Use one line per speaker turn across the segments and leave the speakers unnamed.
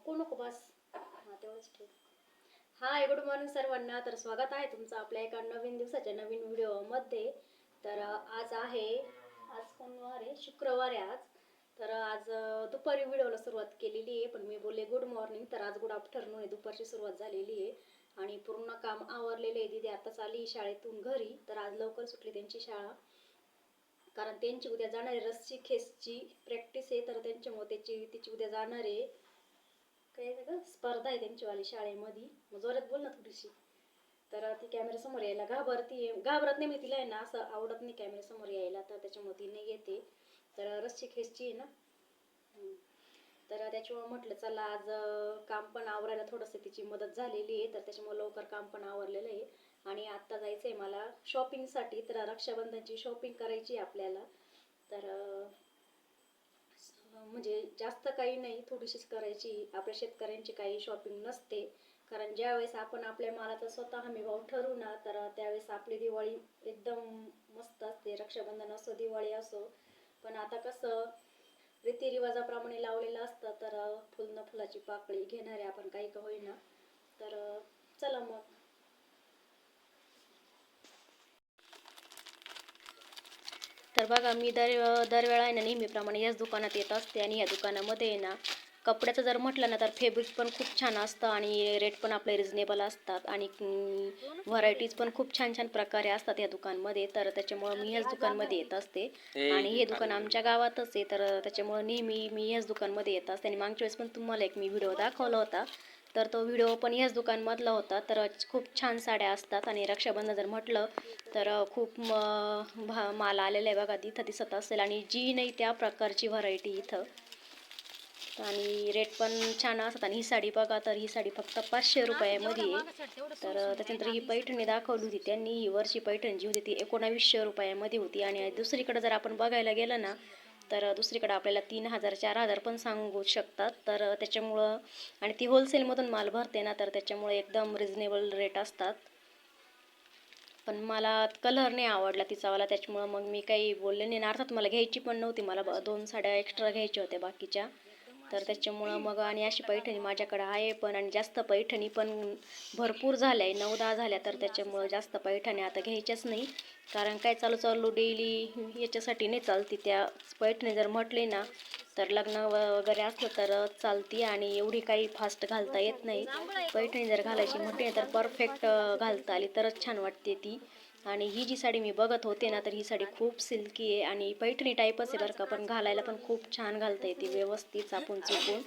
नको नको बस हां तेवढंच ठीक हाय गुड मॉर्निंग सर्वांना. तर स्वागत आहे तुमचं आपल्या एका नवीन दिवसाच्या नवीन व्हिडिओमध्ये. तर आज आहे आज कोणवार आहे? शुक्रवार आहे आज. तर आज दुपारी व्हिडिओला सुरुवात केलेली आहे पण मी बोलले गुड मॉर्निंग तर आज गुड आफ्टरनून आहे. दुपारची सुरुवात झालेली आहे. आणि पूर्ण काम आवरलेलं आहे. दिदी आताच आली शाळेतून घरी. तर आज लवकर सुटली त्यांची शाळा. कारण त्यांची उद्या जाणारी रस्सी खेसची प्रॅक्टिस आहे. तर त्यांच्यामुळे त्याची तिची उद्या जाणार आहे. काय आहे गं स्पर्धा आहे त्यांचीवाली शाळेमध्ये. मग जोरात बोल ना थोडीशी. तर ती कॅमेऱ्यासमोर यायला घाबरती घाबरत नाही मी तिला आहे ना असं आवडत नाही कॅमेऱ्यासमोर यायला. तर त्याच्यामुळे ती नाही येते. तर रस्सी खेचची आहे ना. तर त्याच्यामुळे म्हटलं चला आज काम पण आवरायला थोडंसं तिची मदत झालेली आहे. तर त्याच्यामुळे लवकर काम पण आवरलेलं आहे. आणि आत्ता जायचं आहे मला शॉपिंगसाठी तर रक्षाबंधनची शॉपिंग करायची आहे आपल्याला. तर म्हणजे जास्त काही नाही थोडीशीच करायची. आपल्या शेतकऱ्यांची काही शॉपिंग नसते. कारण ज्यावेळेस आपण आपल्या मालाचा स्वतः हमी भाव ठरवू ना तर त्यावेळेस आपली दिवाळी एकदम मस्त असते. रक्षाबंधन असो दिवाळी असो. पण आता कसं रीतिरिवाजाप्रमाणे लावलेलं असतं तर फुल फुलाची पाकळी घेणारे आपण काही का होईना. तर चला मग. तर बघा मी दर दरवेळा आहे ना नेहमीप्रमाणे याच दुकानात येत असते आणि या दुकानामध्ये आहे ना कपड्याचं जर म्हटलं ना तर फॅब्रिक पण खूप छान असतं आणि रेट पण आपले रिजनेबल असतात आणि व्हरायटीज पण खूप छान छान प्रकारे असतात या दुकानमध्ये. तर त्याच्यामुळं मी ह्याच दुकानमध्ये येत असते आणि हे दुकान आमच्या गावातच आहे. तर त्याच्यामुळं नेहमी मी ह्याच दुकानमध्ये येत असते आणि मागच्या वेळेस पण तुम्हाला एक मी व्हिडिओ दाखवला होता. तर तो व्हिडिओ पण याच दुकानमधला होता. तर खूप छान साड्या असतात आणि रक्षाबंधन जर म्हटलं तर खूप म- भा माल आलेला आहे बघा. इथं दिसत असेल आणि जी नाही त्या प्रकारची व्हरायटी इथं. आणि रेट पण छान असतात आणि ही साडी बघा तर ही साडी फक्त पाचशे रुपयामध्ये आहे. तर त्याच्यानंतर ही पैठणी दाखवली होती त्यांनी. ही वरची पैठणी जी होती ती एकोणावीसशे रुपयामध्ये होती. आणि दुसरीकडे जर आपण बघायला गेलं ना तर दुसरीकडे आपल्याला तीन हजार चार हजार पण सांगू शकतात. तर त्याच्यामुळं आणि ती होलसेलमधून माल भरते ना तर त्याच्यामुळे एकदम रिजनेबल रेट असतात. पण मला कलर नाही आवडला तिचावाला त्याच्यामुळं मग मी काही बोलले नाही. अर्थात मला घ्यायची पण नव्हती. मला ब- दोन साड्या एक्स्ट्रा घ्यायच्या होत्या बाकीच्या. तर त्याच्यामुळं मग आणि अशी पैठणी माझ्याकडे आहे पण आणि जास्त पैठणी पण भरपूर झाल्या आहे नऊ दहा झाल्या तर त्याच्यामुळं जास्त पैठणी आता घ्यायच्याच नाही. कारण काय चालू चालू डेली याच्यासाठी नाही चालती. त्या पैठणी जर म्हटली ना तर लग्न वगैरे असलं तर चालती आणि एवढी काही फास्ट घालता येत नाही. पैठणी जर घालायची म्हटली तर परफेक्ट घालता आली तरच छान वाटते ती. आणि ही जी साडी मी बघत होते ना तर ही साडी खूप सिल्की आहे आणि पैठणी टाईपच आहे बरं का पण घालायला पण खूप छान घालता येते व्यवस्थित चापून चुकून.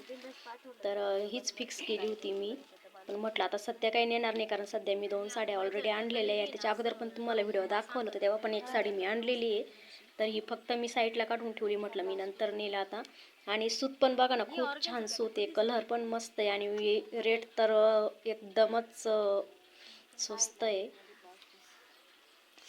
तर हीच फिक्स केली होती मी. पण म्हटलं आता सध्या काही नेणार नाही कारण सध्या मी दोन साड्या ऑलरेडी आणलेल्या आहे त्याच्या अगोदर पण तुम्हाला व्हिडिओ दाखवलं होतं तेव्हा पण एक साडी मी आणलेली आहे. तर ही फक्त मी साईडला काढून ठेवली म्हटलं मी नंतर नेलं आता. आणि सूत पण बघा ना खूप छान सूत आहे कलर पण मस्त आहे आणि रेट तर एकदमच स्वस्त आहे.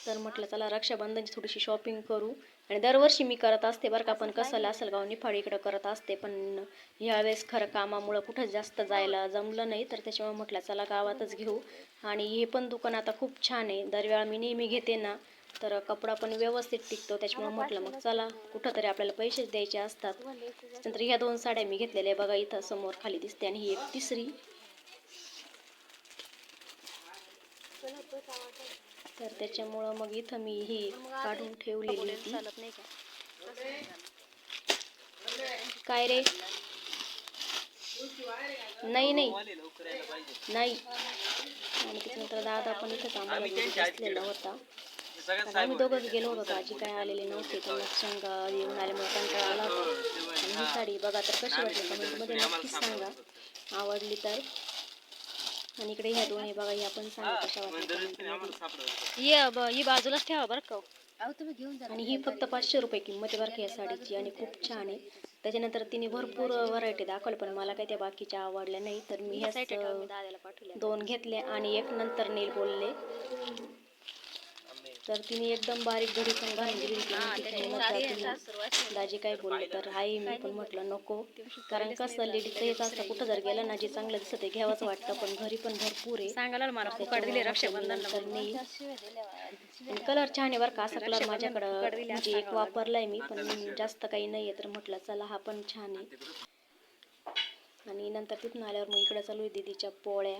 तर म्हटलं चला रक्षाबंधनची थोडीशी शॉपिंग करू. आणि दरवर्षी मी करत असते बरं का पण कसं लासलगाव निफाड इकडं करत असते पण ह्यावेळेस खरं कामामुळं कुठं जास्त जायला जमलं नाही. तर त्याच्यामुळे म्हटलं चला गावातच घेऊ. आणि हे पण दुकान आता खूप छान आहे. दरवेळा मी नेहमी घेते ना तर कपडा पण व्यवस्थित टिकतो. त्याच्यामुळे म्हटलं मग चला कुठं तरी आपल्याला पैसेच द्यायचे असतात. नंतर ह्या दोन साड्या मी घेतलेल्या बघा इथं समोर खाली दिसते. आणि ही एक तिसरी. तर त्याच्यामुळं मग इथं मी ही काढून ठेवलेली होती. काय रे? नाही नाही. नाही. आणि त्याच्यानंतर दादा पण इथंच आम्हाला घरी बसलेला होता. आम्ही दोघंच गेलो होतो. आजी काय आलेले नव्हते. तर मग शेंगा येऊन आल्यामुळे कंटाळा आला होता. आणि ही साडी बघा तर कशी वाटली? कमेंटमध्ये नक्कीच सांगा. आवडली तर. आणि इकडे ह्या दोन्ही बघा ह्या पण सांगा कशा वाटल्या. कमेंटमध्ये ये ब- ही बाजूलाच ठेवा बरं का.
अहो तुम्ही घेऊन जा
आणि ही फक्त पाचशे रुपये किंमत आहे बरं का या साडीची आणि खूप छान आहे. त्याच्यानंतर तिने भरपूर व्हरायटी दाखवल्या पण मला काही त्या बाकीच्या आवडल्या नाही. तर मी ह्याच अं, दोन घेतले आणि एक नंतर नेल बोलले. तर तिने एकदम बारीक पण घालून दादी- दाजी काय बोलले तर आहे मी पण म्हटलं नको. कारण कसं लेडीचं हेच असतं कुठं जर गेलं ना जे चांगलं दिसत ते घ्यावंच वाटतं पण घरी पण भरपूर आहे.
सांगायला मला
फुकट दिले रक्षाबंधन नेईल कलर छान आहे बरं का असा कलर माझ्याकडं म्हणजे एक वापरलाय मी पण जास्त काही नाही आहे तर म्हटलं चला हा पण छान आहे. आणि नंतर तिथून आल्यावर मग इकडे चालू आहे दीदीच्या पोळ्या.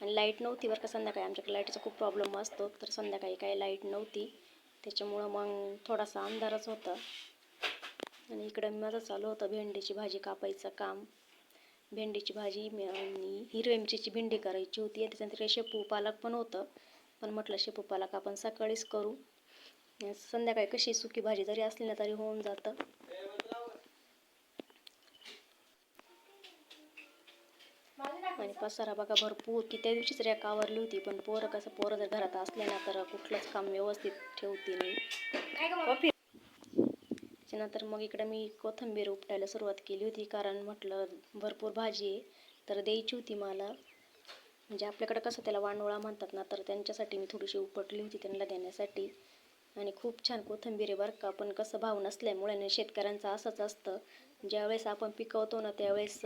आणि लाइट नव्हती बरं का संध्याकाळी. आमच्याकडे लाईटचा खूप प्रॉब्लेम असतो तर संध्याकाळी काही लाइट नव्हती. त्याच्यामुळं मग थोडासा अंधारच होता. आणि इकडं माझं चालू होतं भेंडीची भाजी कापायचं काम. भेंडीची भाजी आणि हिरव्या मिरचीची भेंडी करायची होती. आणि त्याच्यानंतर शेपू पालक पण होतं. पण म्हटलं शेपू पालक आपण सकाळीच करू. संध्याकाळी कशी सुकी भाजी जरी असली ना तरी होऊन जातं. आणि पसारा बघा भरपूर. की त्या दिवशीच रॅक आवरली होती पण पोरं कसं पोरं जर घरात असले ना तर कुठलंच काम व्यवस्थित ठेवते नाही. त्याच्यानंतर मग इकडं मी कोथिंबीर उपटायला सुरुवात केली होती कारण म्हटलं भरपूर भाजी आहे तर द्यायची होती मला. म्हणजे आपल्याकडं कसं त्याला वानोळा म्हणतात ना तर त्यांच्यासाठी मी थोडीशी उपटली होती त्यांना देण्यासाठी. आणि खूप छान कोथिंबीर आहे बरं का पण कसं भाव नसल्यामुळे शेतकऱ्यांचं असंच असतं ज्यावेळेस आपण पिकवतो ना त्यावेळेस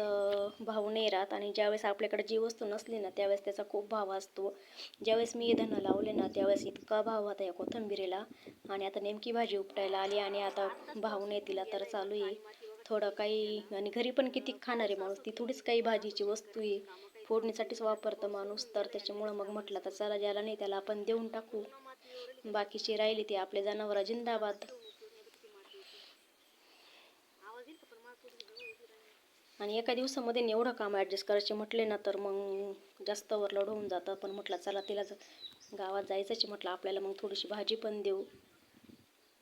भाव नाही राहत आणि ज्यावेळेस आपल्याकडे जी वस्तू नसली ना त्यावेळेस त्याचा खूप भाव असतो. ज्यावेळेस मी हे धनं लावले ना त्यावेळेस इतका भाव होता या कोथिंबीरीला आणि आता नेमकी भाजी उपटायला आली आणि आता भाव नाही तिला तर चालू आहे. थोडं काही आणि घरी पण किती खाणार आहे माणूस? ती थोडीच काही भाजीची वस्तू आहे. फोडणीसाठीच वापरतं माणूस तर त्याच्यामुळं मग म्हटलं तर चला ज्याला नाही त्याला आपण देऊन टाकू. बाकीची राहिली ती आपले जनावरं जिंदाबाद. आणि एका दिवसामध्ये न एवढं काम ॲडजस्ट करायचे म्हटले ना तर मग जास्त ओव्हरलोड होऊन जातं. पण म्हटलं चला तिला गावात जायचंच म्हटलं आपल्याला मग थोडीशी भाजी पण देऊ.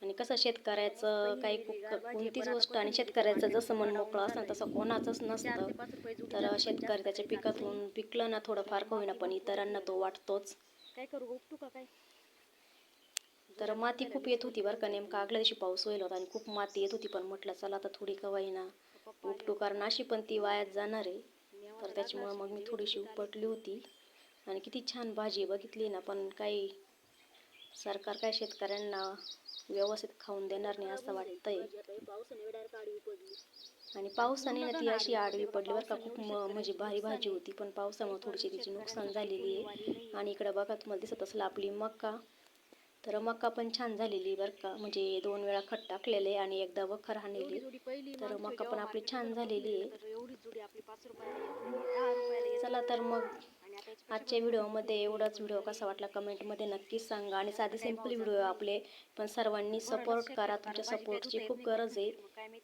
आणि कसं शेतकऱ्याचं काही कोणतीच गोष्ट आणि शेतकऱ्याचं जसं मन मोकळं असतं तसं कोणाचंच नसतं. तर शेतकरी त्याच्या पिकातून पिकलं ना थोडंफार का होईना पण इतरांना तो वाटतोच.
काय करू का काय?
तर माती खूप येत होती बरं का नेमका आगल्या दिवशी पाऊस होईल होता आणि खूप माती येत होती पण म्हटलं चला आता थोडी का होईना. उपटू कारण अशी पण ती वायात जाणार आहे. तर त्याच्यामुळं मग मी थोडीशी उपटली होती. आणि किती छान भाजी बघितली ना पण काही सरकार काय शेतकऱ्यांना व्यवस्थित खाऊन देणार नाही असं वाटतंय. आणि पावसाने ना ती अशी आडवी पडली बरं का खूप म्हणजे भारी भाजी होती पण पावसामुळे थोडीशी तिची नुकसान झालेली आहे. आणि इकडं बघा तुम्हाला दिसत असेल आपली मका. तर मका पण छान झालेली बरं का. म्हणजे दोन वेळा खत टाकलेले आणि एकदा वखर हाणलेली तर मका पण आपली छान झालेली आहे. चला तर मग आजच्या व्हिडिओमध्ये एवढाच व्हिडिओ कसा वाटला कमेंटमध्ये नक्कीच सांगा. आणि साधे सिंपल व्हिडिओ आपले पण सर्वांनी सपोर्ट करा. तुमच्या सपोर्टची खूप गरज आहे.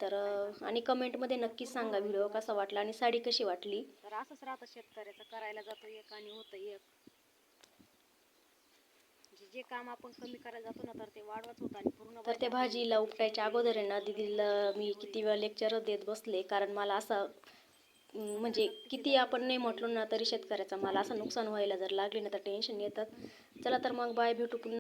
तर आणि कमेंटमध्ये नक्कीच सांगा व्हिडिओ कसा वाटला आणि साडी कशी वाटली?
तर असंच राहतं शेतकऱ्याचं. करायला जातो एक आणि होतं एक. जे काम आपण कमी करायला जातो ना तर ते वाढवत होतं आणि पूर्ण
तर त्या भाजीला उपटायच्या अगोदर आहे ना दिदीला मी किती वेळा लेक्चर देत बसले कारण मला असं म्हणजे किती आपण नाही म्हटलो ना तरी शेतकऱ्याचा मला असं नुकसान व्हायला जर लागले ना तर टेन्शन येतात. चला तर मग बाय भेटू पुन्हा